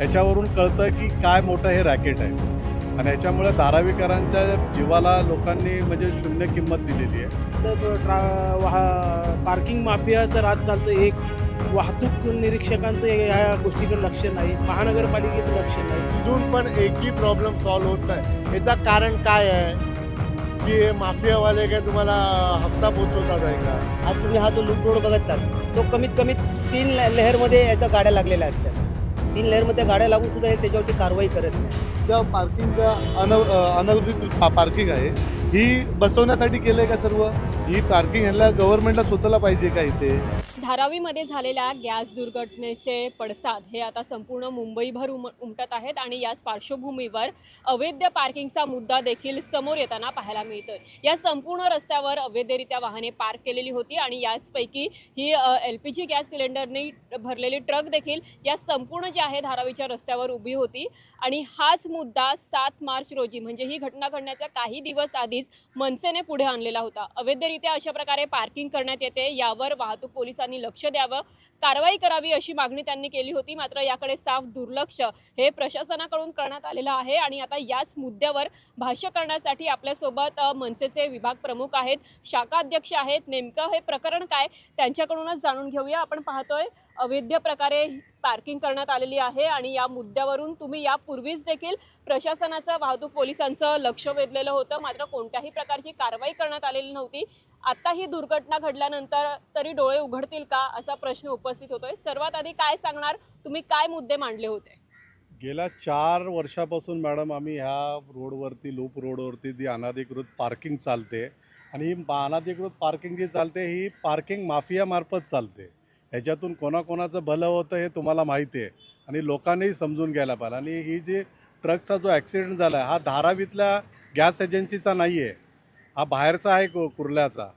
याच्यावरून कळतं की काय मोठं हे रॅकेट आहे. आणि याच्यामुळे धारावीकरांच्या जीवाला लोकांनी म्हणजे शून्य किंमत दिलेली आहे. तर ट्रा वाह पार्किंग माफियाचं राज चालतं एक वाहतूक निरीक्षकांचं ह्या गोष्टीकडे लक्ष नाही. महानगरपालिकेचं लक्ष नाही. अजून पण एकही प्रॉब्लेम सॉल्व्ह होत नाही. याचं कारण काय आहे? की हे माफियावाले काय तुम्हाला हप्ता पोचवतात आहे का? आज तुम्ही हा जो लूप रोड बघत तो कमीत कमी तीन लेहरमध्ये याच्या गाड्या लागलेल्या असतात. तीन लेअरमध्ये गाड्या लागून सुद्धा हे त्याच्यावरती कारवाई करत नाही. ज्या पार्किंग अन अनधिकृत पार्किंग आहे ही बसवण्यासाठी केलं आहे का सर्व? ही पार्किंग ह्याला गव्हर्नमेंटला स्वतःला पाहिजे का इथे? धारावीमध्ये झालेल्या गॅस दुर्घटनेचे पडसाद हे आता संपूर्ण मुंबईभर उम उमटत आहेत आणि याच पार्श्वभूमीवर अवैध पार्किंगचा मुद्दा देखील समोर येताना पाहायला मिळतोय. या संपूर्ण रस्त्यावर अवैधरित्या वाहने पार्क केलेली होती आणि याचपैकी ही एल पी जी गॅस सिलेंडरने भरलेली ट्रक देखील या संपूर्ण जे आहे धारावीच्या रस्त्यावर उभी होती. आणि हाच मुद्दा सात मार्च रोजी म्हणजे ही घटना घडण्याच्या काही दिवस आधीच मनसेने पुढे आणलेला होता. अवैधरित्या अशा प्रकारे पार्किंग करण्यात येते यावर वाहतूक पोलिसांनी लक्ष द्यावं. कारवाई करावी अशी मागणी त्यांनी केली होती. मात्र याकडे साफ दुर्लक्ष हे प्रशासनाकडून करण्यात आलेलं आहे आणि आता याच मुद्द्यावर भाष्य करण्यासाठी आपल्यासोबत मनसेचे विभाग प्रमुख आहेत शाखाध्यक्ष आहेत. नेमकं हे प्रकरण काय? त्यांच्याकडूनच जाणून घेऊया. आपण पाहतोय अवैध प्रकारे पार्किंग करण्यात आलेली आहे आणि या मुद्द्यावरून तुम्ही यापूर्वीच देखील प्रशासनाचं वाहतूक पोलिसांचं लक्ष वेधलेलं होतं. मात्र कोणत्याही प्रकारची कारवाई करण्यात आलेली नव्हती. आता ही दुर्घटना घडल्यानंतर तरी डोळे उघडतील का असा प्रश्न उपस्थित होतोय. सर्वात आधी काय सांगणार? तुम्ही काय मुद्दे मांडले होते? गेल्या चार वर्षापासून मॅडम आम्ही ह्या रोडवरती लूप रोडवरती जी अनाधिकृत पार्किंग चालते आणि ही पार्किंग जी चालते ही पार्किंग माफियामार्फत चालते. ह्याच्यातून कोणाकोणाचं भलं होतं हे तुम्हाला माहिती आहे. आणि लोकांनीही समजून घ्यायला पाहिजे आणि ही जी ट्रकचा जो ॲक्सिडेंट झाला आहे हा धारावीतल्या गॅस एजन्सीचा नाही आहे. हा बाहेरचा आहे कु कुर्ल्याचा.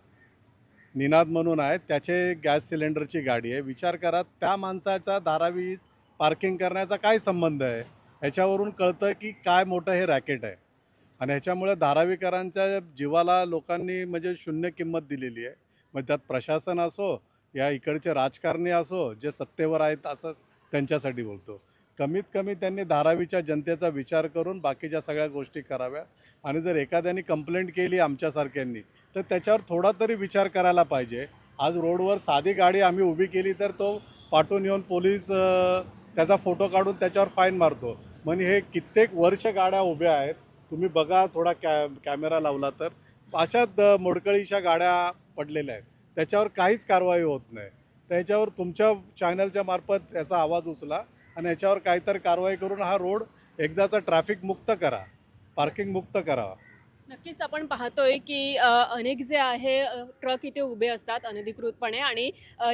निनाद म्हणून आहे. त्याचे गॅस सिलेंडरची गाडी आहे. विचार करा त्या माणसाचा धारावी पार्किंग करण्याचा काय संबंध आहे? ह्याच्यावरून कळतं की काय मोठं हे रॅकेट आहे. आणि ह्याच्यामुळे धारावीकरांच्या जीवाला लोकांनी म्हणजे शून्य किंमत दिलेली आहे. मग त्यात प्रशासन असो या इकडचे राजकारणी असो जे सत्तेवर आहेत असं त्यांच्यासाठी बोलतो. कमीत कमी त्यांनी धारावीच्या जनतेचा विचार करून बाकीच्या सगळ्या गोष्टी कराव्या. आणि जर एखाद्याने कंप्लेंट केली आमच्यासारख्यांनी तर त्याच्यावर थोडा तरी विचार करायला पाहिजे. आज रोडवर साधी गाडी आम्ही उभी केली तर तो पाठवून येऊन पोलीस त्याचा फोटो काढून त्याच्यावर फाईन मारतो. म्हणजे हे कित्येक वर्ष गाड्या उभ्या आहेत. तुम्ही बघा थोडा कॅ कॅमेरा लावला तर. अशा द मोडकळीच्या गाड्या पडलेल्या आहेत. त्याच्यावर काहीच कारवाई होत नाही. त्याच्यावर तुमच्या चॅनलच्या मार्फत याचा आवाज उचला आणि याच्यावर काहीतरी कारवाई करून हा रोड एकदाचा ट्रॅफिक मुक्त करा. पार्किंग मुक्त करा नक्कीच आपण पाहतोय की अनेक जे आहे ट्रक इथे उभे असतात अनधिकृतपणे आणि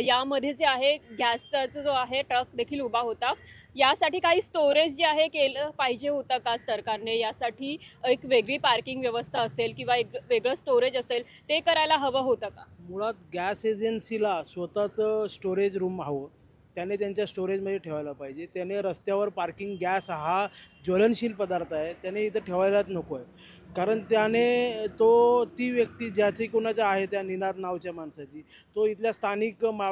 यामध्ये जे आहे गॅसचा जो आहे ट्रक देखील उभा होता. यासाठी काही स्टोरेज जे आहे केलं पाहिजे होतं का सरकारने? यासाठी एक वेगळी पार्किंग व्यवस्था असेल किंवा एक वेगळं स्टोरेज असेल ते करायला हवं होतं का? मुळात गॅस एजन्सीला स्वतःचं स्टोरेज रूम हवं. त्याने त्यांच्या स्टोरेजमध्ये ठेवायला पाहिजे. त्याने रस्त्यावर पार्किंग गॅस हा ज्वलनशील पदार्थ आहे. त्याने इथं ठेवायलाच नको आहे कारण त्याने तो ती व्यक्ती ज्याची कोणाच्या आहे त्या निनाद नावच्या माणसाची. तो इथल्या स्थानिक मा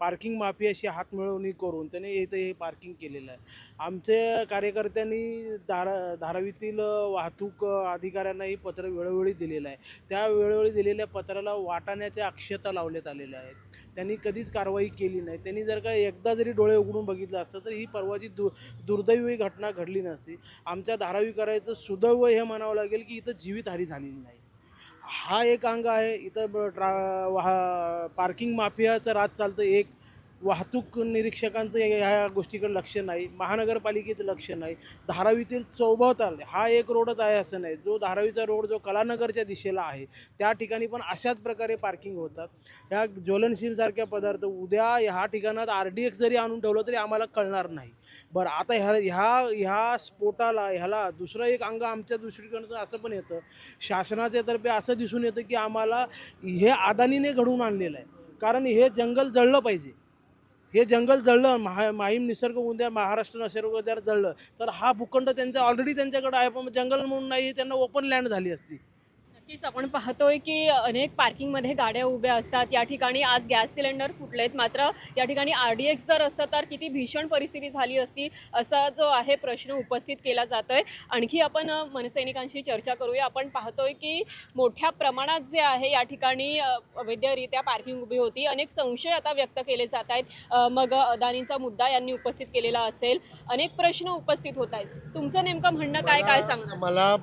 पार्किंग माफियाशी हातमिळवणी करून त्याने इथं हे पार्किंग केलेलं आहे. आमच्या कार्यकर्त्यांनी धारा धारावीतील वाहतूक अधिकाऱ्यांनाही पत्र वेळोवेळी दिलेलं आहे. त्या वेळोवेळी दिलेल्या पत्राला वाटाण्याच्या अक्षता लावण्यात आलेल्या आहेत. त्यांनी कधीच कारवाई केली नाही. त्यांनी जर का एकदा जरी डोळे उघडून बघितलं असतं तर ही परवाची दु दुर्दैवी घटना घडली नसती. आमच्या धारावीकरायचं सुदैव हे म्हणावं लागेल की इथं जीवितहानी झालेली नाही. हा एक अंग आहे. इथं ट्रा वाह पार्किंग माफियाचं राज चालतं. एक वाहतूक निरीक्षकांचं ह्या गोष्टीकडे लक्ष नाही महानगरपालिकेचं लक्ष नाही धारावीतील चौभवताल हा एक रोडच आहे असं नाही. जो धारावीचा रोड जो कलानगरच्या दिशेला आहे त्या ठिकाणी पण अशाच प्रकारे पार्किंग होतात. ह्या ज्वलनशीलसारख्या पदार्थ उद्या ह्या ठिकाणात आर डी एक्स जरी आणून ठेवलं तरी आम्हाला कळणार नाही. बरं आता ह्या ह्या ह्या स्फोटाला ह्याला दुसरं एक अंग आमच्या दृष्टिकोनातून असं पण येतं. शासनाच्या तर्फे असं दिसून येतं की आम्हाला हे अदानीने घडवून आणलेलं आहे. कारण हे जंगल जळलं पाहिजे. हे जंगल जळलं महा माहीम निसर्ग उद्या महाराष्ट्र निसर्ग उद्या जळलं. तर हा भूखंड त्यांचा ऑलरेडी त्यांच्याकडे आहे पण जंगल म्हणून नाही त्यांना ओपन लँड झाली असती. नक्कीच आपण पाहतोय की अनेक पार्किंगमध्ये गाड्या उभ्या असतात. या ठिकाणी आज गॅस सिलेंडर फुटलेत. मात्र या ठिकाणी आर डी एक्स जर असतं तर किती भीषण परिस्थिती झाली असती असा जो आहे प्रश्न उपस्थित केला जातोय. आणखी आपण मनसैनिकांशी चर्चा करूया. आपण पाहतोय की मोठ्या प्रमाणात जे आहे या ठिकाणी अवैधरित्या पार्किंग उभी होती. अनेक संशय आता व्यक्त केले जात आहेत. मग अदानींचा मुद्दा यांनी उपस्थित केलेला असेल. अनेक प्रश्न उपस्थित होत आहेत. तुमचं नेमकं म्हणणं काय? काय सांगणार? मला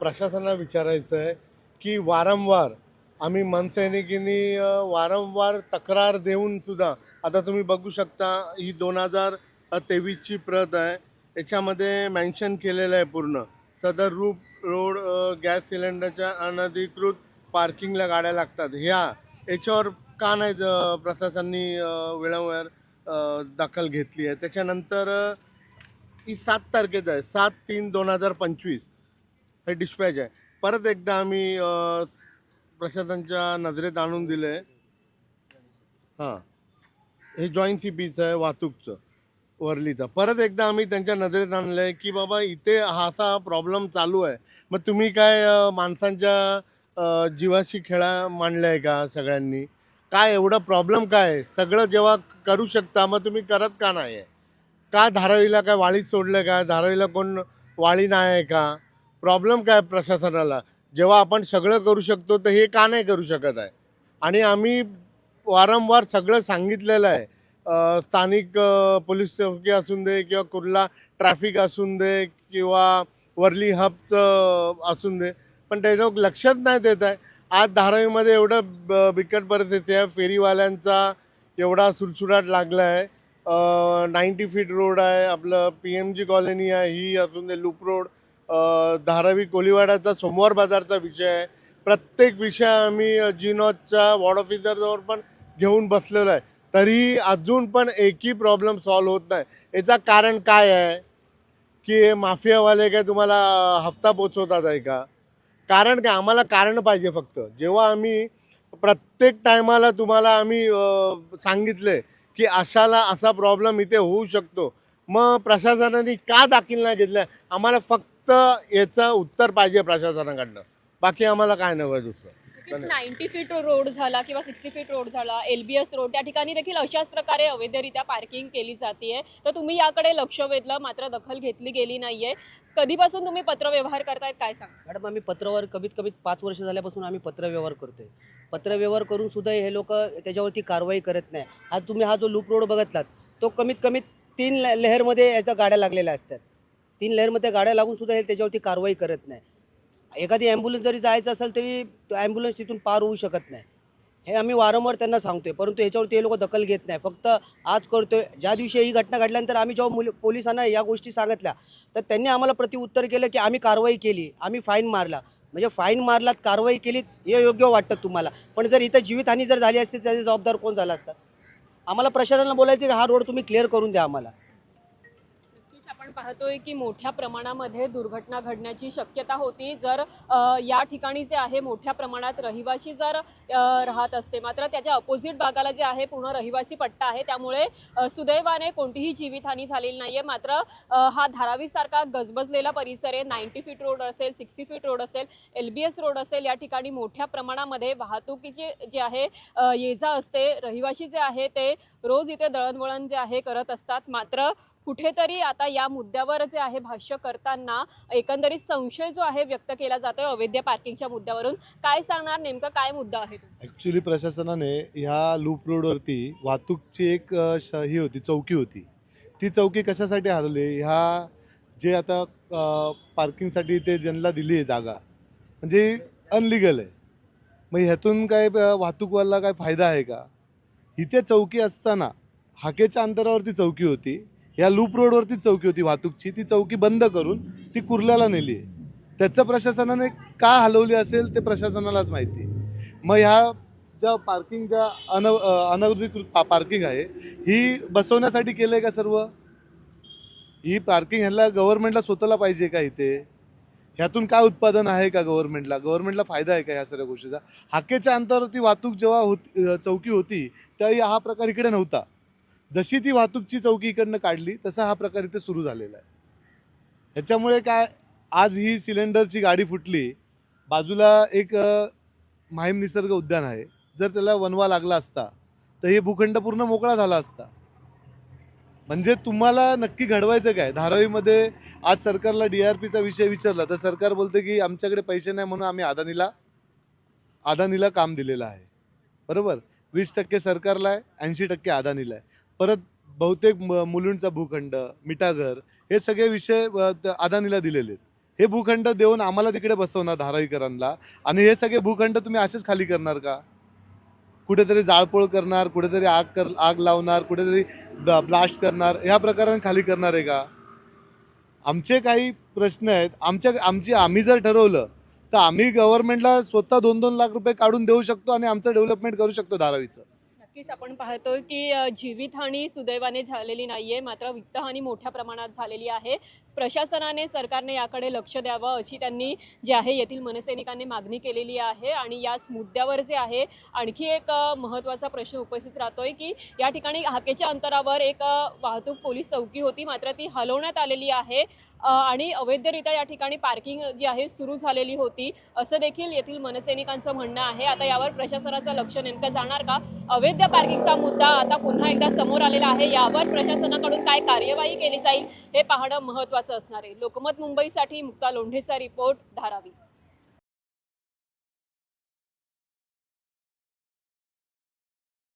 प्रशासनाला विचारायचं आहे की वारंवार आम्ही मनसैनिकींनी वारंवार तक्रार देऊन सुद्धा आता तुम्ही बघू शकता ही दोन हजार तेवीसची प्रत आहे. याच्यामध्ये मेन्शन केलेलं आहे पूर्ण. सदर रूप रोड गॅस सिलेंडरच्या अनधिकृत पार्किंगला गाड्या लागतात. ह्या याच्यावर का नाही ज- प्रशासनाने अ, दखल घेतली आहे. त्याच्यानंतर ही सात तारखेचं आहे. सात तीन दोन हजार पंचवीस. हे डिस्पॅच आहे. परत एकदा आम्ही प्रशासनाच्या नजरेत आणून दिलं आहे हां. हे जॉईंट सी पीचं आहे वाहतूकचं वर्लीचं. परत एकदा आम्ही त्यांच्या नजरेत आणलं आहे की बाबा इथे हा असा प्रॉब्लेम चालू आहे. मग तुम्ही काय माणसांच्या जीवाशी खेळा मांडला आहे का सगळ्यांनी? काय एवढं प्रॉब्लेम काय? आहे सगळं जेव्हा करू शकता मग तुम्ही करत का नाही आहे का धारावीला काय वाळीत सोडलं का? धारावीला कोण वाळी नाही आहे का? प्रॉब्लेम काय प्रशासनाला? जेव्हा आपण सगळं करू शकतो तर हे का नाही करू शकत आहे? आणि आम्ही वारंवार सगळं सांगितलेलं आहे. स्थानिक पोलीस चौकी असून दे किंवा कुर्ला ट्रॅफिक असून दे किंवा वरली हबचं असून दे पण त्याच्यावर लक्षच नाही देत आहे. आज धारावीमध्ये एवढं ब- बिकट परिस्थिती आहे. फेरीवाल्यांचा एवढा सुरसुराट लागला आहे नाईन्टी फीट रोड आहे. आपलं पी एम जी कॉलनी आहे ही असून दे लूप रोड. धारावी कोलीवाडाचा सोमवार बाजारचा विषय आहे. प्रत्येक विषय आम्ही जिनॉजच्या वॉर्ड ऑफिसरजवळ पण घेऊन बसलेलो आहे. तरी अजून पण एकही प्रॉब्लेम सॉल्व्ह होत नाही. याचं कारण काय आहे? की माफियावाले काय तुम्हाला हफ्ता पोचवतात आहे का? कारण काय? आम्हाला कारण पाहिजे फक्त. जेव्हा आम्ही प्रत्येक टायमाला तुम्हाला आम्ही सांगितले की अशाला असा प्रॉब्लेम इथे होऊ शकतो. मग प्रशासनाने का दाखल नाही घेतला? आम्हाला फक्त याचं उत्तर पाहिजे प्रशासनाकडनं. बाकी आम्हाला काय नव्हे दुसरं. नाईन्टी फीट रोड झाला किंवा सिक्स्टी फीट रोड झाला एल बी एस रोड त्या ठिकाणी देखील अशाच प्रकारे अवैधरित्या पार्किंग केली जाते तर तुम्ही याकडे लक्ष वेधलं मात्र दखल घेतली गेली नाहीये. कधीपासून तुम्ही पत्रव्यवहार करतायत काय सांग? मॅडम आम्ही पत्रावर कमीत कमीत पाच वर्ष झाल्यापासून आम्ही पत्रव्यवहार करतोय. पत्रव्यवहार करून सुद्धा हे लोक त्याच्यावरती कारवाई करत नाही. हा तुम्ही हा जो लूप रोड बघितलात तो कमीत कमीत तीन लेहरमध्ये याच्या गाड्या लागलेल्या असतात. तीन लेअरमध्ये गाड्या लागून सुद्धा हे त्याच्यावरती कारवाई करत नाही. एखादी ॲम्ब्युलन्स जरी जायचं असेल तरी ॲम्ब्युलन्स तिथून पार होऊ शकत नाही. हे आम्ही वारंवार त्यांना सांगतोय परंतु ह्याच्यावरती हे लोक दखल घेत नाही. फक्त आज करतोय ज्या दिवशी ही घटना घडल्यानंतर आम्ही जेव्हा मुली पोलिसांना या गोष्टी सांगितल्या तर त्यांनी आम्हाला प्रतिउत्तर केलं की आम्ही कारवाई केली आम्ही फाईन मारला. म्हणजे फाईन मारलात कारवाई केली हे योग्य वाटतं तुम्हाला. पण जर इथं जीवितहानी जर झाली असती त्याचे जबाबदार कोण झाला असता? आम्हाला प्रशासनाला बोलायचं की हा रोड तुम्ही क्लिअर करून द्या आम्हाला. आपण पाहतोय की मोठ्या प्रमाणामध्ये दुर्घटना घडण्याची शक्यता होती. जर या ठिकाणी जे आहे मोठ्या प्रमाणात रहिवासी जर राहत असते मात्र त्याच्या अपोजिट भागाला जे आहे पूर्ण रहिवासी पट्टा आहे. त्यामुळे सुदैवाने कोणतीही जीवितहानी झालेली नाहीये. मात्र हा हा धारावीसारखा गजबजलेला परिसर आहे. नाईन्टी फीट रोड असेल सिक्स्टी फीट रोड असेल एल बी एस रोड असेल या ठिकाणी मोठ्या प्रमाणामध्ये वाहतुकीची जे आहे ये जा असते. रहिवासी जे आहे ते रोज इथे दळणवळण जे आहे करत असतात. मात्र कुठेतरी आता या मुद्द्यावर जे आहे भाष्य करताना एकंदरीत संशय जो आहे व्यक्त केला जातोय अवैध पार्किंगच्या मुद्द्यावरून. काय सांगणार नेमका? काय मुद्दा आहे तो? ॲक्च्युली प्रशासनाने ह्या लूप रोडवरती वाहतूकची एक श ही होती चौकी होती. ती चौकी कशासाठी हरवली ह्या जे आता पार्किंगसाठी ते ज्यांना दिली आहे जागा म्हणजे अनलिगल आहे. मग ह्यातून काय वाहतूकवाला काय फायदा आहे का? इथे चौकी असताना हाकेच्या अंतरावरती चौकी होती. या लूप रोडवरती चौकी होती वाहतूकची. ती चौकी बंद करून ती कुर्ल्याला नेली आहे. त्याचं प्रशासनाने का हलवली असेल ते प्रशासनालाच माहिती मग ह्या ज्या पार्किंग ज्या अन अनधिकृत पा पार्किंग आहे ही बसवण्यासाठी केलं आहे का सर्व? ही पार्किंग ह्याला गव्हर्नमेंटला स्वतःला पाहिजे का इथे? ह्यातून काय उत्पादन आहे का गव्हर्नमेंटला गव्हर्नमेंटला फायदा आहे का ह्या सगळ्या गोष्टीचा? हाकेच्या अंतरावरती वाहतूक जेव्हा होती चौकी होती त्यावेळी हा प्रकार इकडे नव्हता. जशी ती वाहतूकची चौकी इकडनं काढली तसा हा प्रकार इथे सुरू झालेला आहे. ह्याच्यामुळे काय आज ही सिलेंडरची गाडी फुटली बाजूला एक माहीम निसर्ग उद्यान आहे. जर त्याला वनवा लागला असता तर हे भूखंड पूर्ण मोकळा झाला असता. म्हणजे तुम्हाला नक्की घडवायचं काय? धारावीमध्ये आज सरकारला डी आर पीचा विषय विचारला तर सरकार बोलते की आमच्याकडे पैसे नाही म्हणून आम्ही अदानीला अदानीला काम दिलेलं आहे. बरोबर? वीस टक्के सरकारला आहे ऐंशी टक्के अदानीला आहे. परत बहुतेक म- मुलुंडचा भूखंड मिठाघर हे सगळे विषय अदानीला दिलेले आहेत. हे भूखंड देऊन आम्हाला तिकडे बसवणार धारावीकरांना. आणि हे सगळे भूखंड तुम्ही असेच खाली करणार का? कुठेतरी जाळपोळ करणार कुठेतरी आग कर आग लावणार कुठेतरी ब्लास्ट करणार ह्या प्रकाराने खाली करणार आहे का? आमचे काही प्रश्न आहेत. आमच्या आमची आम्ही जर ठरवलं तर आम्ही गव्हर्नमेंटला स्वतः दोन दोन लाख रुपये काढून देऊ शकतो आणि आमचं डेव्हलपमेंट करू शकतो धारावीचं. नक्कीच आपण पाहतोय की जीवितहानी सुदैवाने झालेली नाहीये. मात्र वित्तहानी मोठ्या प्रमाणात झालेली आहे. प्रशासनाने सरकारने याकडे लक्ष द्यावं अशी त्यांनी जे आहे येथील मनसैनिकांनी मागणी केलेली आहे. आणि याच मुद्द्यावर जे आहे आणखी एक महत्त्वाचा प्रश्न उपस्थित राहतोय की या ठिकाणी हाकेच्या अंतरावर एक वाहतूक पोलीस चौकी होती. मात्र ती हलवण्यात आलेली आहे. आणि अवैधरित्या या ठिकाणी पार्किंग जी आहे सुरू झालेली होती. असं देखील येथील मनसैनिकांचं म्हणणं आहे. आता यावर प्रशासनाचं लक्ष नेमकं जाणार का? अवैध पार्किंगचा मुद्दा आता पुन्हा एकदा समोर आलेला आहे. यावर प्रशासनाकडून काय कार्यवाही केली जाईल हे पाहणं महत्त्वाचं महत्त्वाचं असणार आहे. लोकमत मुंबईसाठी मुक्ता लोंढेचा रिपोर्ट धारावी.